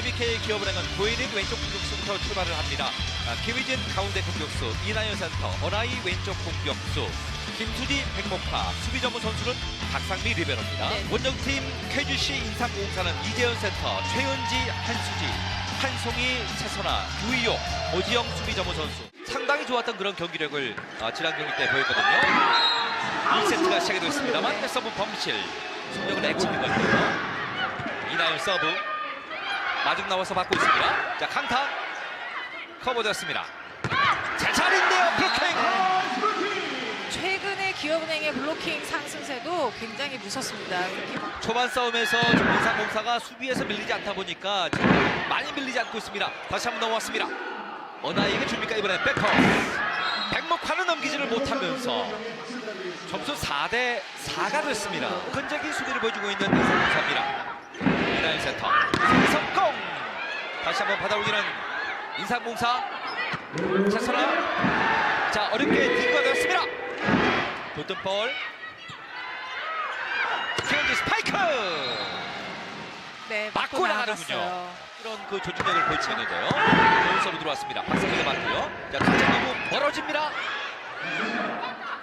IBK 기업은행은 고일인 왼쪽 공격수부터 출발을 합니다. 아, 김희진 가운데 공격수, 이나연 센터, 어라이 왼쪽 공격수, 김수지 백목화, 수비 전문 선수는 박상미 리베로입니다. 네. 원정팀 쾌주시 인삼공사는 이재현 센터, 최은지, 한수지, 한송이, 최선아, 유이용, 오지영 수비 전문 선수. 상당히 좋았던 그런 경기력을 아, 지난 경기 때 보였거든요. 1세트가 시작이 됐습니다만 서브 범실, 성적을 내고 있는 건데요. 이나연 서브 마중 나와서 받고 있습니다. 자 강타 커버되었습니다. 제 자리인데요 블로킹. 최근에 기업은행의 블로킹 상승세도 굉장히 무섭습니다. 초반 싸움에서 좀 인상공사가 수비에서 밀리지 않다 보니까 지금 많이 밀리지 않고 있습니다. 다시 한번 넘어왔습니다. 어나이에게 줍니까 이번엔 백커. 백목화는 넘기지를 못하면서 점수 4대 4가 됐습니다. 끈적인 수비를 보여주고 있는 인상공사입니다. 이나연 센터 성공. 다시 한번 받아 올리는 인상공사 최선아. 자 어렵게 딜과 되었습니다. 도전볼 최현지 스파이크. 네, 맞고 나가는군요. 이런 그 조직력을 보이치는데요. 좋은 서브 들어왔습니다. 박성희가 맞고요. 자, 강정기부 멀어집니다.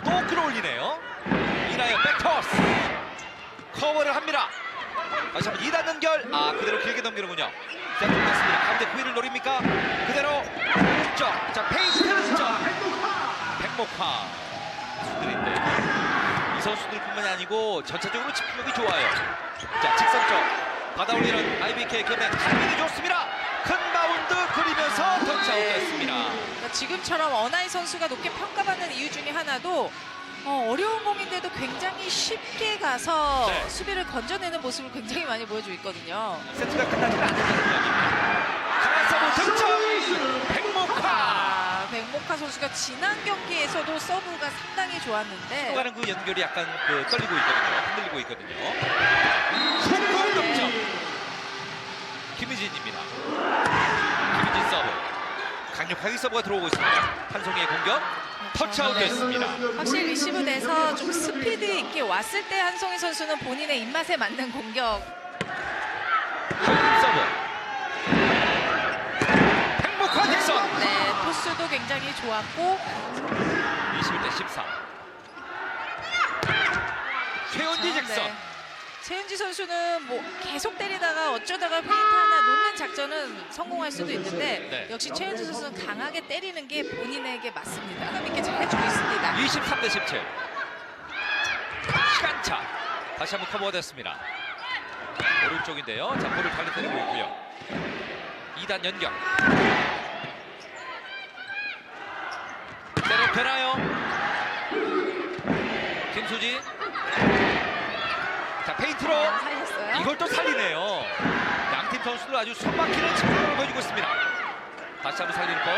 또 끌어올리네요. 이나연 백토스. 커버를 합니다. 다시 한번 2단 연결. 아, 그대로 길게 넘기는군요. 자, 끝났습니다. 가운데 구위를 노립니까? 그대로 왼쪽. 자, 페이스 왼쪽. 백목화. 수들인데 이 선수들뿐만이 아니고 전체적으로 집중력이 좋아요. 자, 직선 쪽. 받아올리는 IBK 경기 타이밍이 좋습니다. 큰 바운드 그리면서 터치아웃 됐습니다. 그러니까 지금처럼 어나이 선수가 높게 평가받는 이유 중에 하나도 어, 어려운 공인데도 굉장히 쉽게 가서 네. 수비를 건져내는 모습을 굉장히 많이 보여주고 있거든요. 세트가 끝나지는 않는다는 이야기입니다. 강한 서브 득점! 백목화! 아, 백목화 선수가 지난 경기에서도 서브가 상당히 좋았는데 가는 그 연결이 약간 그 떨리고 있거든요. 흔들리고 있거든요. 성공 득점! 김희진입니다. 김희진 서브. 강력하게 서브가 들어오고 있습니다. 한송이의 공격. 터치아웃 네. 됐습니다. 확실히 리시브돼서 좀 스피드 있게 왔을 때 한송희 선수는 본인의 입맛에 맞는 공격 서브. 백목화 득점! 네, 토스도 굉장히 좋았고 21대 14. 최원지 아, 직선. 네. 최은지 선수는 뭐 계속 때리다가 어쩌다가 페인트 하나 놓는 작전은 성공할 수도 있는데 네. 역시 최은지 선수는 강하게 때리는 게 본인에게 맞습니다. 감 있게 잘 해주고 있습니다. 23 대 17. 시간차. 다시 한번 커버가 됐습니다. 오른쪽인데요. 자, 볼을 달리 때리고 있고요. 2단 연결. 때려 되나요? 김수지. 자, 페인트로 살렸어요. 이걸 또 살리네요. 양팀 선수들 아주 손막히는 집중력을 보여주고 있습니다. 다시 한번 살리는 볼.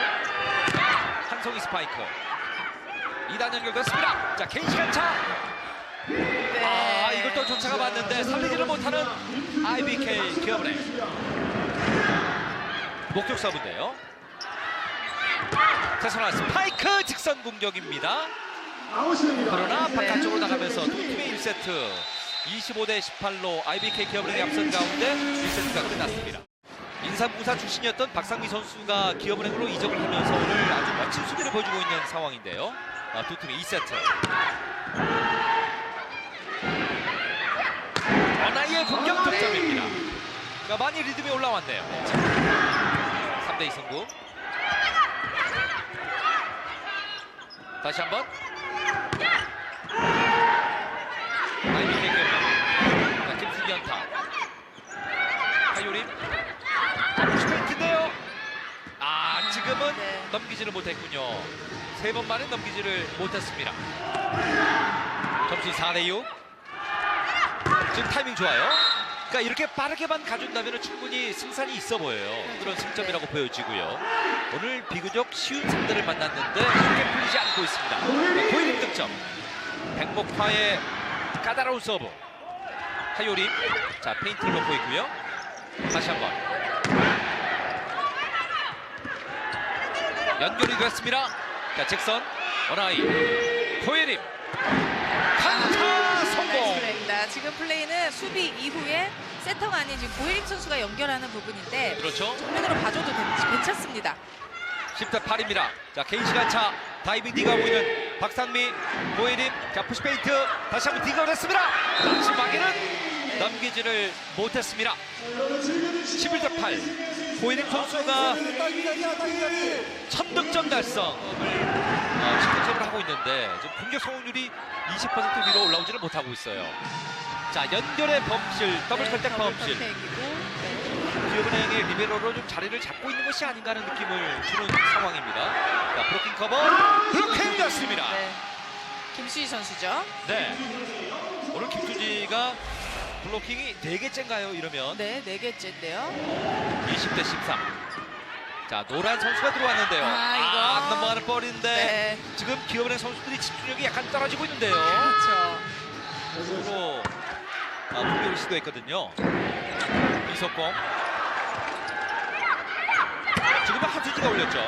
한송이 스파이크. 2단 연결됐습니다. 자, 개인 시간 차. 네. 아, 이걸 또 쫓아가 봤는데 살리지를 못하는 IBK 기업은행. 목적 서브인데요. 최선화 스파이크 직선 공격입니다. 그러나 바깥쪽으로 나가면서 두 팀의 1세트 25대 18로 IBK 기업은행이 앞선 가운데 1세트가 끝났습니다. 인삼공사 출신이었던 박상미 선수가 기업은행으로 이적을 하면서 오늘 아주 멋진 수비를 보여주고 있는 상황인데요. 아, 두 팀의 2세트. 어나이의 공격 득점입니다. 그러니까 많이 리듬이 올라왔네요. 3대2 승부. 다시 한번. IBK 기업은행. 자, 김승기 연타. 하요림. 슈페인트인데요. 아, 지금은 네. 넘기지를 못했군요. 세 번 만에 넘기지를 못했습니다. 점수 4대 6. 지금 타이밍 좋아요. 그러니까 이렇게 빠르게만 가준다면 충분히 승산이 있어 보여요. 그런 승점이라고 보여지고요. 오늘 비교적 쉬운 상대를 만났는데 쉽게 풀리지 않고 있습니다. 고이림 득점. 백목화의 까다로운 서브. 하요림. 자, 페인트를 놓고 있고요. 다시 한번. 연결이 됐습니다. 자, 직선. 원아이. 고예림. 강타 성공. 나이스 플레이입니다. 지금 플레이는 수비 이후에 세터가 아닌 지금 고혜림 선수가 연결하는 부분인데 그렇죠. 정면으로 봐줘도 괜- 괜찮습니다. 10대 8입니다. 자, 개인 시간 차 다이빙 디가고 있는 박상미, 고혜림, 자 푸시페이트 다시 한번 디가를 했습니다. 마지막에는 넘기지를 못했습니다. 11대 8. 고혜림 선수가 첫 득점 달성을 어, 직접적으로 하고 있는데 지금 공격 성공률이 20% 위로 올라오지는 못하고 있어요. 자, 연결의 범실, 더블 네, 컨택 더블 범실. 네. 기업은행의 리베로로 좀 자리를 잡고 있는 것이 아닌가 하는 느낌을 주는 상황입니다. 자, 브로킹 커버, 블로킹이었습니다. 네. 김수희 선수죠. 네. 오늘 김수지가 블로킹이 4개째인가요, 이러면? 네, 네 개째인데요. 20대 13. 자, 노란 선수가 들어왔는데요. 아, 이거. 안 넘어가는 볼인데 네, 지금 기업은행 선수들이 집중력이 약간 떨어지고 있는데요. 그렇죠. 서로 아, 공격을 시도했거든요. 이석공. 지금은 한수지가 올렸죠.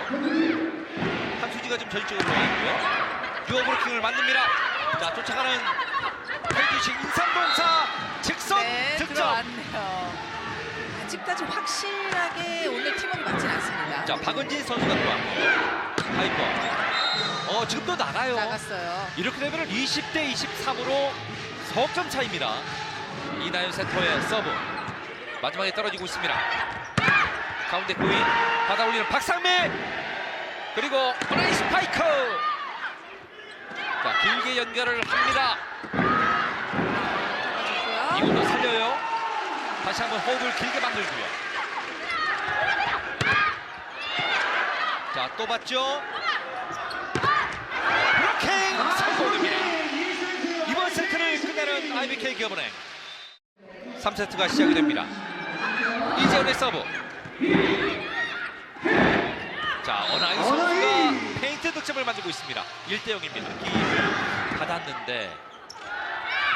한수지가 지금 전적으로 나와 있고요. 듀어 브로킹을 만듭니다. 자, 쫓아가는 헬기식 인삼동사 직선 네, 득점. 들어왔네요. 아직까지 확실하게 오늘 팀워크 맞진 않습니다. 자, 박은진 선수가 들어왔고요. 하이퍼. 어, 지금도 나가요. 나갔어요. 이렇게 되면 20대 23으로 석점 차입니다. 이나연 센터의 서브. 마지막에 떨어지고 있습니다. 가운데 고인 받아 올리는 박상미 그리고 오나이 스 파이크 자 길게 연결을 합니다. 이것도 살려요. 다시 한번 호흡을 길게 만들고요. 자 또 봤죠? 브로킹 성공입니다. 이번 세트를 끝내는 IBK 기업은행. 3세트가 시작이 됩니다. 이재훈의 서브. 자 어나이 선수가 페인트 득점을 만들고 있습니다. 1대 0입니다. 기입을 받았는데.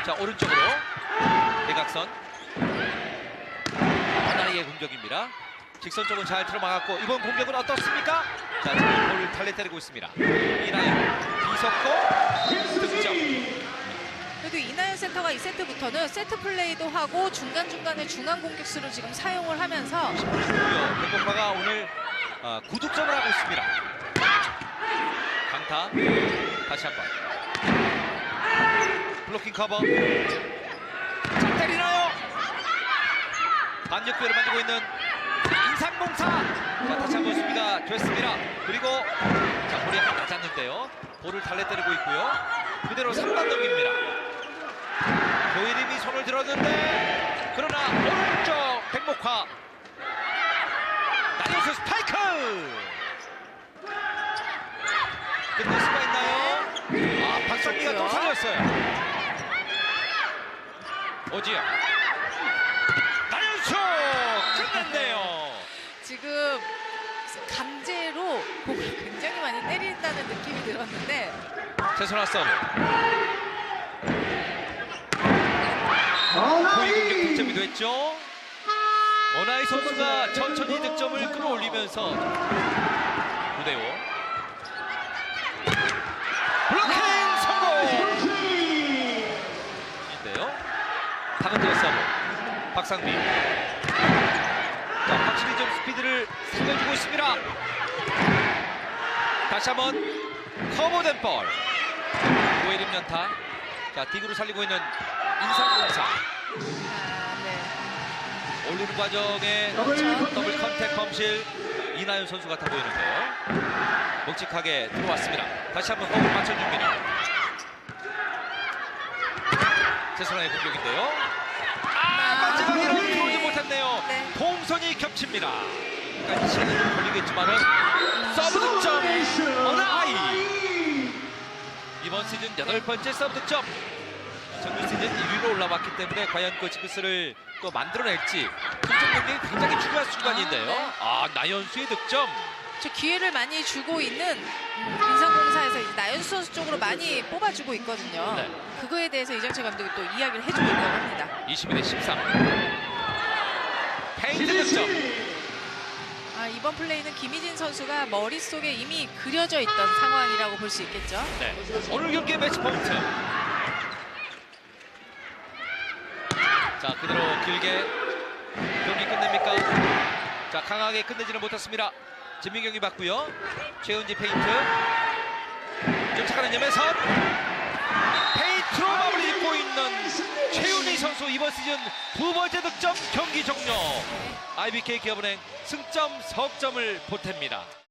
자 오른쪽으로 대각선. 어나이의 공격입니다. 직선 쪽은 잘 틀어막았고 이번 공격은 어떻습니까? 자 지금 볼을 달래 때리고 있습니다. 이나연 비석고 득점. 그래도 이나연 센터가 이 세트부터는 세트 플레이도 하고 중간중간에 중앙 공격수를 지금 사용을 하면서 고요 백곡파가 오늘 어, 9득점을 하고 있습니다. 강타 다시 한번. 블로킹 커버 자 때리나요? 반격기를 만들고 있는 인상공사 자 다시 한번 수비가 됐습니다. 그리고 자 볼이 약간 낮았는데요. 볼을 달래 때리고 있고요. 그대로 3반 넘깁니다. 조이림이 손을 들었는데 그러나 오른쪽 백목화 나리오스 스파이크 끝낼 수가 있나요? 아 박성기가 또. 살렸어요 오지영 나리오스 끝냈네요 지금 강제로 공을 굉장히 많이 때린다는 느낌이 들었는데. 최선화 서브. 공격 득점이 됐죠? 어나이 선수가 천천히 득점을 끌어올리면서 9대5 블로킹 성공! 인데요. 박은재 서브. 박상민 스피드를 살려주고 있습니다. 다시 한번 커버된 볼. 고혜림 연타. 자 딕으로 살리고 있는 인상공사. 아, 네. 올리는 과정에 그렇죠. 더블 컨택 범실. 이나연 선수 같아 보이는데요 묵직하게 들어왔습니다. 다시 한번 호흡 맞춰줍니다. 최선화의 공격인데요. 아 마지막에는 못했네요 네. 동선이 겹칩니다 약간 시간이 좀 걸리겠지만은 서브 득점 어나이 이번 시즌 여덟 번째 서브 득점 정규 시즌 1위로 올라왔기 때문에 과연 그 지크스를 또 만들어낼지 득점 경쟁이 굉장히 중요한 순간인데요 아, 네. 아 나연수의 득점 저 기회를 많이 주고 있는 음, 인상공사에서 나연수 선수 쪽으로 많이 뽑아주고 있거든요. 네. 그거에 대해서 이정철 감독이 또 이야기를 해주고 있다고 합니다. 22대 13 페인트 득점 아, 이번 플레이는 김희진 선수가 머릿속에 이미 그려져 있던 상황이라고 볼 수 있겠죠. 네. 오늘 경기의 매치 포인트 자 그대로 길게 자 강하게 끝내지는 못했습니다. 진민경이 받고요. 최은지 페인트. 쫓아가는 염혜선. 페인트로 마무리 짓고 있는 최윤희 선수 이번 시즌 두 번째 득점 경기 종료. IBK 기업은행 승점 석점을 보탭니다.